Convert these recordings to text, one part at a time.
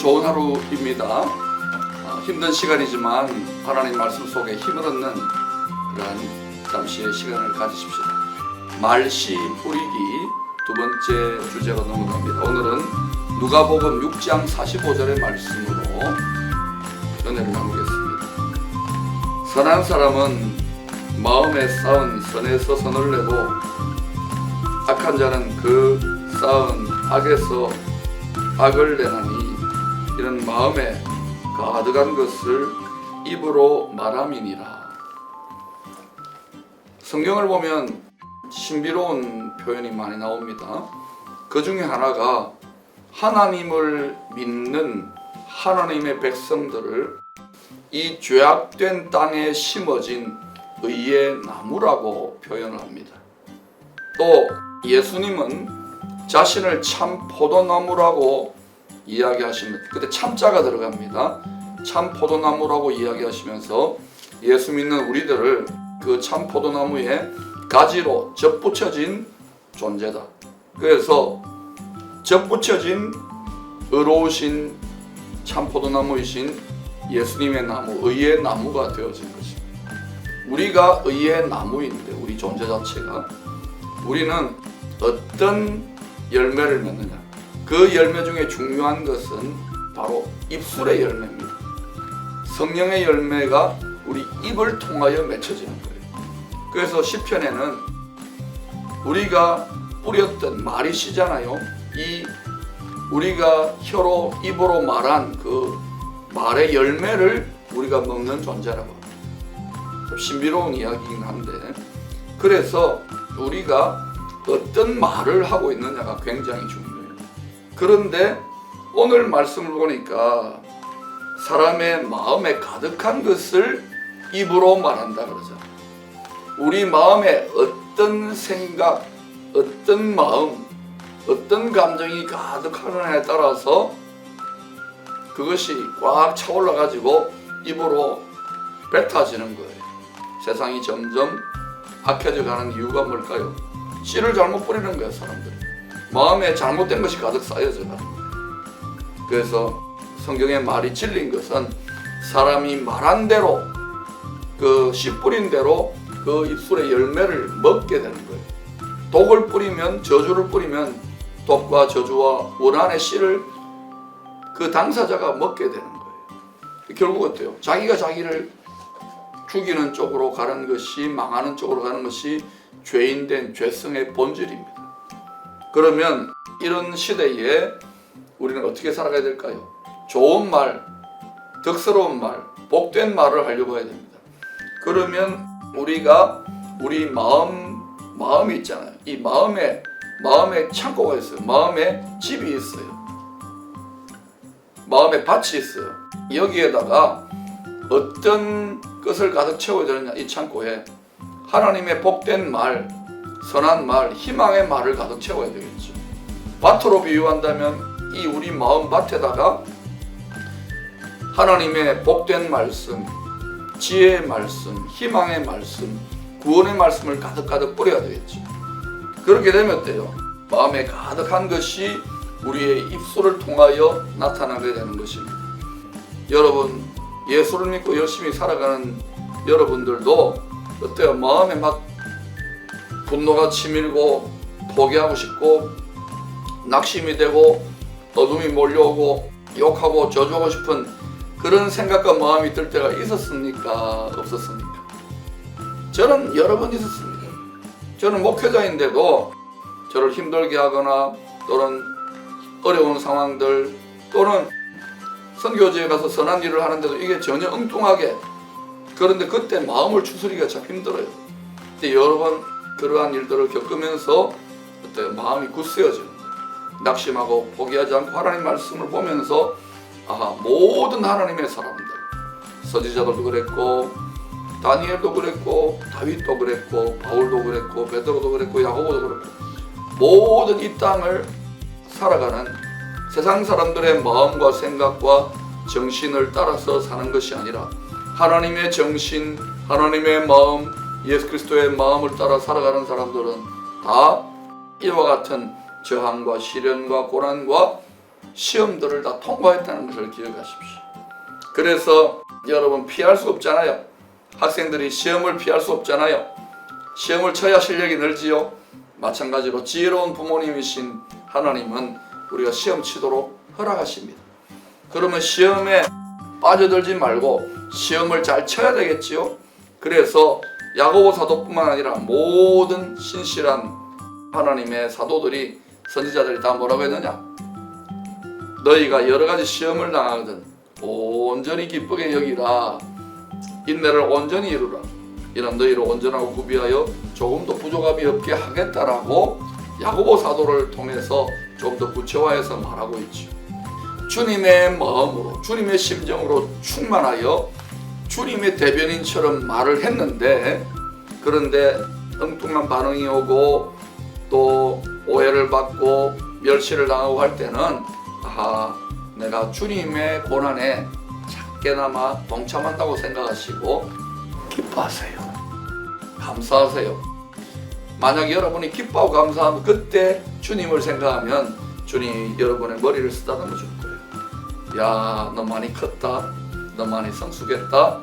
좋은 하루입니다. 어, 힘든 시간이지만 하나님 말씀 속에 힘을 얻는 그러한 잠시의 시간을 가지십시오. 말씨 뿌리기 두 번째 주제로 넘어갑니다. 오늘은 누가복음 6장 45절의 말씀으로 은혜를 나누겠습니다. 선한 사람은 마음에 쌓은 선에서 선을 내고 악한 자는 그 쌓은 악에서 악을 내나니 이런 마음에 가득한 것을 입으로 말함이니라. 성경을 보면 신비로운 표현이 많이 나옵니다. 그 중에 하나가 하나님을 믿는 하나님의 백성들을 이 죄악된 땅에 심어진 의의 나무라고 표현을 합니다. 또 예수님은 자신을 참 포도나무라고 이야기하시면 그때 참자가 들어갑니다. 참 포도나무라고 이야기하시면서 예수 믿는 우리들을 그 참 포도나무에 가지로 접붙여진 존재다. 그래서 접붙여진 의로우신 참 포도나무이신 예수님의 나무, 의의 나무가 되어진 것입니다. 우리가 의의 나무인데 우리 존재 자체가 우리는 어떤 열매를 맺느냐. 그 열매 중에 중요한 것은 바로 입술의 열매입니다. 성령의 열매가 우리 입을 통하여 맺혀지는 거예요. 그래서 시편에는 우리가 뿌렸던 말이 시잖아요. 이 우리가 혀로 입으로 말한 그 말의 열매를 우리가 먹는 존재라고 합니다. 좀 신비로운 이야기이긴 한데 그래서 우리가 어떤 말을 하고 있느냐가 굉장히 중요해요. 그런데 오늘 말씀을 보니까 사람의 마음에 가득한 것을 입으로 말한다 그러죠. 우리 마음에 어떤 생각, 어떤 마음, 어떤 감정이 가득하느냐에 따라서 그것이 꽉 차올라 가지고 입으로 뱉어지는 거예요. 세상이 점점 악해져 가는 이유가 뭘까요? 씨를 잘못 뿌리는 거예요, 사람들이. 마음에 잘못된 것이 가득 쌓여져 가는 거예요. 그래서 성경의 말이 진린 것은 사람이 말한 대로 그 씨 뿌린 대로 그 입술의 열매를 먹게 되는 거예요. 독을 뿌리면 저주를 뿌리면 독과 저주와 원한의 씨를 그 당사자가 먹게 되는 거예요. 결국 어때요? 자기가 자기를 죽이는 쪽으로 가는 것이 망하는 쪽으로 가는 것이 죄인된 죄성의 본질입니다. 그러면 이런 시대에 우리는 어떻게 살아가야 될까요? 좋은 말, 덕스러운 말, 복된 말을 하려고 해야 됩니다. 그러면 우리가 우리 마음 마음이 있잖아요. 이 마음에 마음에 창고가 있어요. 마음에 집이 있어요. 마음에 밭이 있어요. 여기에다가 어떤 것을 가득 채워야 되느냐 이 창고에 하나님의 복된 말, 선한 말, 희망의 말을 가득 채워야 되겠죠. 밭으로 비유한다면 이 우리 마음 밭에다가 하나님의 복된 말씀, 지혜의 말씀, 희망의 말씀, 구원의 말씀을 가득가득 뿌려야 되겠죠. 그렇게 되면 어때요? 마음에 가득한 것이 우리의 입술을 통하여 나타나게 되는 것입니다. 여러분, 예수를 믿고 열심히 살아가는 여러분들도 어때요? 마음에 막 분노가 치밀고 포기하고 싶고 낙심이 되고 어둠이 몰려오고 욕하고 저주하고 싶은 그런 생각과 마음이 들 때가 있었습니까? 없었습니까? 저는 여러 번 있었습니다. 저는 목회자인데도 저를 힘들게 하거나 또는 어려운 상황들 또는 선교지에 가서 선한 일을 하는데도 이게 전혀 엉뚱하게 그런데 그때 마음을 추스리기가 참 힘들어요. 여러 번 그러한 일들을 겪으면서 그때 마음이 굳세어져요. 낙심하고 포기하지 않고 하나님 말씀을 보면서 아 모든 하나님의 사람들 서지자들도 그랬고 다니엘도 그랬고 다윗도 그랬고 바울도 그랬고 베드로도 그랬고 야고보도 그랬고 모든 이 땅을 살아가는 세상 사람들의 마음과 생각과 정신을 따라서 사는 것이 아니라 하나님의 정신, 하나님의 마음, 예수 그리스도의 마음을 따라 살아가는 사람들은 다 이와 같은 저항과 시련과 고난과 시험들을 다 통과했다는 것을 기억하십시오. 그래서 여러분 피할 수 없잖아요. 학생들이 시험을 피할 수 없잖아요. 시험을 쳐야 실력이 늘지요. 마찬가지로 지혜로운 부모님이신 하나님은 우리가 시험 치도록 허락하십니다. 그러면 시험에 빠져들지 말고 시험을 잘 쳐야 되겠지요. 그래서 야고보 사도뿐만 아니라 모든 신실한 하나님의 사도들이 선지자들이 다 뭐라고 했느냐? 너희가 여러 가지 시험을 당하거든 온전히 기쁘게 여기라 인내를 온전히 이루라 이런 너희를 온전하고 구비하여 조금도 부족함이 없게 하겠다라고 야고보 사도를 통해서 좀 더 구체화해서 말하고 있죠. 주님의 마음으로 주님의 심정으로 충만하여 주님의 대변인처럼 말을 했는데 그런데 엉뚱한 반응이 오고 또 오해를 받고 멸시를 당하고 할 때는 아하 내가 주님의 고난에 작게나마 동참한다고 생각하시고 기뻐하세요. 감사하세요. 만약 여러분이 기뻐하고 감사하면 그때 주님을 생각하면 주님이 여러분의 머리를 쓰다듬어 줄 거예요. 야, 너 많이 컸다. 너 많이 성숙했다.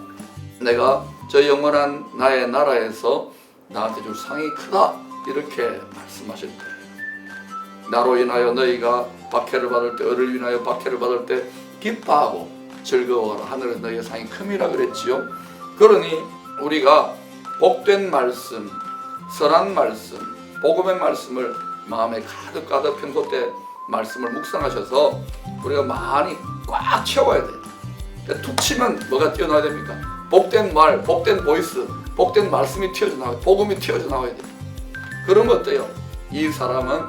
내가 저 영원한 나의 나라에서 나한테 줄 상이 크다. 이렇게 말씀하실 거예요. 나로 인하여 너희가 박해를 받을 때, 을을 인하여 박해를 받을 때 기뻐하고 즐거워라. 하늘은 너희의 상이 큼이라 그랬지요. 그러니 우리가 복된 말씀, 선한 말씀, 복음의 말씀을 마음에 가득 가득 평소 때 말씀을 묵상하셔서 우리가 많이 꽉 채워야 돼요. 근데 툭 치면 뭐가 튀어나와야 됩니까? 복된 말, 복된 보이스, 복된 말씀이 튀어져 나와요. 복음이 튀어져 나와야 돼요. 그러면 어때요? 이 사람은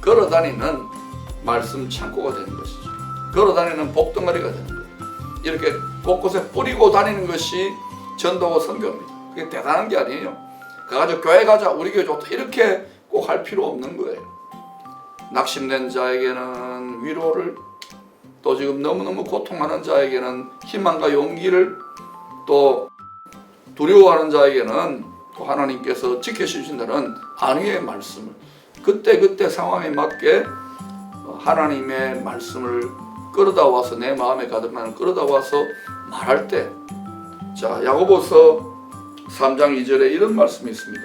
걸어다니는 말씀 창고가 되는 것이죠. 걸어다니는 복덩어리가 되는 거예요. 이렇게 곳곳에 뿌리고 다니는 것이 전도고 선교입니다. 그게 대단한 게 아니에요. 가가지고 교회 가자, 우리 교회 좋다 이렇게 꼭 할 필요 없는 거예요. 낙심된 자에게는 위로를 또 지금 너무너무 고통하는 자에게는 희망과 용기를 또 두려워하는 자에게는 또 하나님께서 지켜주신다는 안위의 말씀을 그때 그때 상황에 맞게 하나님의 말씀을 끌어다 와서 내 마음에 가득한 끌어다 와서 말할 때 자, 야고보서 3장 2절에 이런 말씀이 있습니다.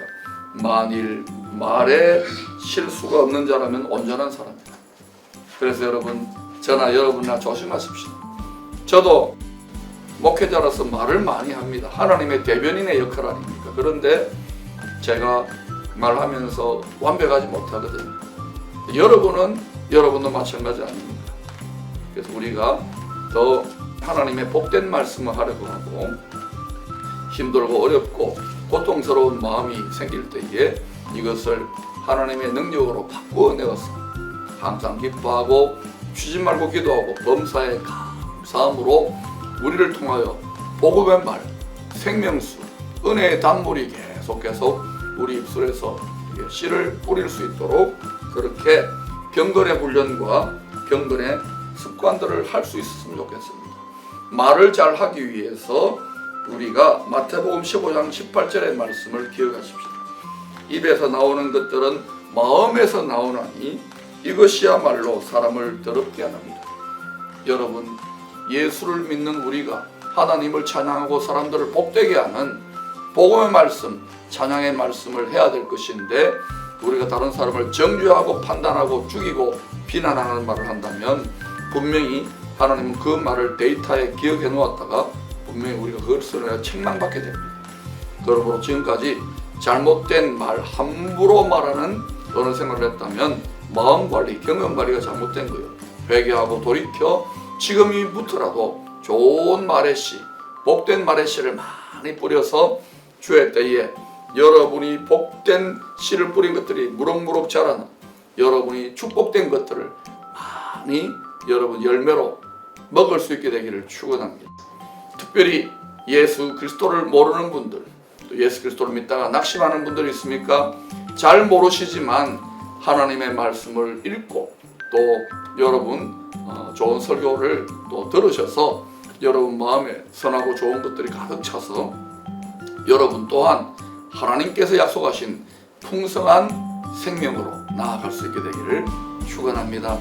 만일 말에 실수가 없는 자라면 온전한 사람이다. 그래서 여러분, 저나 여러분나 조심하십시오. 저도 목회자로서 말을 많이 합니다. 하나님의 대변인의 역할 아닙니까? 그런데 제가 말하면서 완벽하지 못하거든요. 여러분은 여러분도 마찬가지 아닙니까? 그래서 우리가 더 하나님의 복된 말씀을 하려고 하고 힘들고 어렵고 고통스러운 마음이 생길 때에 이것을 하나님의 능력으로 바꾸어 내어서 항상 기뻐하고 쉬지 말고 기도하고 범사에 감사함으로 우리를 통하여 복음의 말, 생명수, 은혜의 단물이 계속 해서 우리 입술에서 씨를 뿌릴 수 있도록 그렇게 경건의 훈련과 경건의 습관들을 할 수 있었으면 좋겠습니다. 말을 잘 하기 위해서 우리가 마태복음 15장 18절의 말씀을 기억하십시오. 입에서 나오는 것들은 마음에서 나오나니 이것이야말로 사람을 더럽게 합니다. 여러분, 예수를 믿는 우리가 하나님을 찬양하고 사람들을 복되게 하는 복음의 말씀, 찬양의 말씀을 해야 될 것인데 우리가 다른 사람을 정죄하고 판단하고 죽이고 비난하는 말을 한다면 분명히 하나님은 그 말을 데이터에 기억해 놓았다가 분명히 우리가 쓰느라 책망받게 됩니다. 그러므로 지금까지 잘못된 말, 함부로 말하는 어느 생활을 했다면 마음 관리, 경험 관리가 잘못된 거예요. 회개하고 돌이켜 지금이부터라도 좋은 말의 씨, 복된 말의 씨를 많이 뿌려서 주의 때에 여러분이 복된 씨를 뿌린 것들이 무럭무럭 자라는 여러분이 축복된 것들을 많이 여러분 열매로 먹을 수 있게 되기를 축원합니다. 특별히 예수 그리스도를 모르는 분들, 또 예수 그리스도를 믿다가 낙심하는 분들이 있습니까? 잘 모르시지만 하나님의 말씀을 읽고 또 여러분 어, 좋은 설교를 또 들으셔서 여러분 마음에 선하고 좋은 것들이 가득 차서 여러분 또한 하나님께서 약속하신 풍성한 생명으로 나아갈 수 있게 되기를 축원합니다.